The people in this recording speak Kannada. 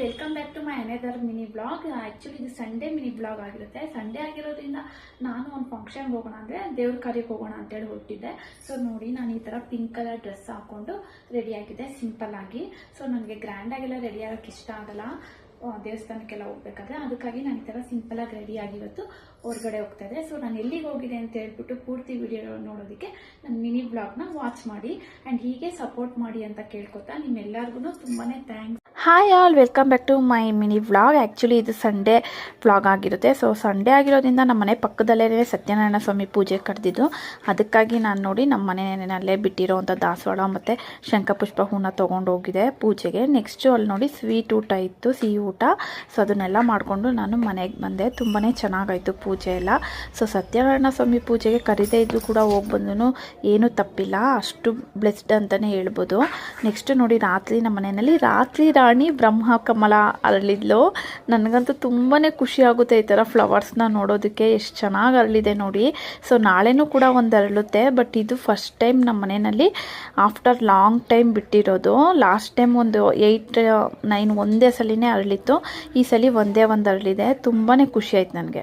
Welcome back to my another mini blog actually ಇದು ಸಂಡೇ ಮಿನಿ ಬ್ಲಾಗ್ ಆಗಿರುತ್ತೆ. ಸಂಡೇ ಆಗಿರೋದ್ರಿಂದ ನಾನು ಒಂದು ಫಂಕ್ಷನ್ಗೆ ಹೋಗೋಣ ಅಂದರೆ ದೇವ್ರ ಕಾರ್ಯಕ್ಕೆ ಹೋಗೋಣ ಅಂತೇಳಿ ಹೊರಟಿದ್ದೆ. ಸೊ ನೋಡಿ, ನಾನು ಈ ಥರ ಪಿಂಕ್ ಕಲರ್ ಡ್ರೆಸ್ ಹಾಕ್ಕೊಂಡು ರೆಡಿ ಆಗಿದೆ ಸಿಂಪಲ್ ಆಗಿ. ಸೊ ನನಗೆ ಗ್ರ್ಯಾಂಡಾಗೆಲ್ಲ ರೆಡಿ ಆಗೋಕ್ಕೆ ಇಷ್ಟ ಆಗಲ್ಲ. ದೇವಸ್ಥಾನಕ್ಕೆಲ್ಲ ಹೋಗ್ಬೇಕಾದ್ರೆ ಅದಕ್ಕಾಗಿ ನಾನು ಈ ಥರ ಸಿಂಪಲ್ ಆಗಿ ರೆಡಿ ಆಗಿರೋದು ಹೊರಗಡೆ ಹೋಗ್ತಾ ಇದೆ ಸೊ ನಾನು ಎಲ್ಲಿಗೆ ಹೋಗಿದೆ ಅಂತ ಹೇಳ್ಬಿಟ್ಟು ಪೂರ್ತಿ ವಿಡಿಯೋ ನೋಡೋದಕ್ಕೆ ನನ್ನ ಮಿನಿ ಬ್ಲಾಗ್ನ ವಾಚ್ ಮಾಡಿ. ಆ್ಯಂಡ್ ಹೀಗೆ ಸಪೋರ್ಟ್ ಮಾಡಿ ಅಂತ ಕೇಳ್ಕೊತಾ ನಿಮ್ಮೆಲ್ಲರಿಗೂ ತುಂಬಾ thanks hi all welcome back to my mini vlog actually ಇದು ಸಂಡೇ ವ್ಲಾಗ್ ಆಗಿರುತ್ತೆ. ಸೊ ಸಂಡೇ ಆಗಿರೋದ್ರಿಂದ ನಮ್ಮ ಮನೆ ಪಕ್ಕದಲ್ಲೇ ಸತ್ಯನಾರಾಯಣ ಸ್ವಾಮಿ ಪೂಜೆ ಕರೆದಿದ್ದು ಅದಕ್ಕಾಗಿ ನಾನು ನೋಡಿ ನಮ್ಮ ಮನೆಯಲ್ಲೇ ಬಿಟ್ಟಿರೋವಂಥ ದಾಸವಾಳ ಮತ್ತು ಶಂಖಪುಷ್ಪ ಹೂನ ತೊಗೊಂಡು ಹೋಗಿದೆ ಪೂಜೆಗೆ. ನೆಕ್ಸ್ಟು ಅಲ್ಲಿ ನೋಡಿ ಸ್ವೀಟ್ ಊಟ ಇತ್ತು, ಸಿಹಿ ಊಟ. ಸೊ ಅದನ್ನೆಲ್ಲ ಮಾಡಿಕೊಂಡು ನಾನು ಮನೆಗೆ ಬಂದೆ. ತುಂಬಾ ಚೆನ್ನಾಗಾಯಿತು ಪೂಜೆ ಎಲ್ಲ. ಸೊ ಸತ್ಯನಾರಾಯಣ ಸ್ವಾಮಿ ಪೂಜೆಗೆ ಕರೀದೇ ಇದ್ದು ಕೂಡ ಹೋಗಿ ಬಂದೂ ಏನೂ ತಪ್ಪಿಲ್ಲ. ಅಷ್ಟು ಬ್ಲೆಸ್ಡ್ ಅಂತಲೇ ಹೇಳ್ಬೋದು. ನೆಕ್ಸ್ಟ್ ನೋಡಿ ರಾತ್ರಿ ನಮ್ಮ ಮನೆಯಲ್ಲಿ ರಾತ್ರಿ ರಾಣಿ ಬ್ರಹ್ಮ ಕಮಲ ಅರಳಿದ್ಲು. ನನಗಂತೂ ತುಂಬಾ ಖುಷಿ ಆಗುತ್ತೆ ಈ ಥರ ಫ್ಲವರ್ಸ್ನ ನೋಡೋದಕ್ಕೆ. ಎಷ್ಟು ಚೆನ್ನಾಗಿ ಅರಳಿದೆ ನೋಡಿ. ಸೊ ನಾಳೆನೂ ಕೂಡ ಒಂದು ಅರಳುತ್ತೆ. ಬಟ್ ಇದು ಫಸ್ಟ್ ಟೈಮ್ ನಮ್ಮ ಮನೆಯಲ್ಲಿ ಆಫ್ಟರ್ ಲಾಂಗ್ ಟೈಮ್ ಬಿಟ್ಟಿರೋದು. ಲಾಸ್ಟ್ ಟೈಮ್ ಒಂದು ಏಯ್ಟ್ ನೈನ್ ಒಂದೇ ಸಲಿನೇ ಅರಳಿತ್ತು. ಈ ಸಲ ಒಂದೇ ಒಂದು ಅರಳಿದೆ. ತುಂಬಾ ಖುಷಿ ಆಯ್ತು ನನಗೆ.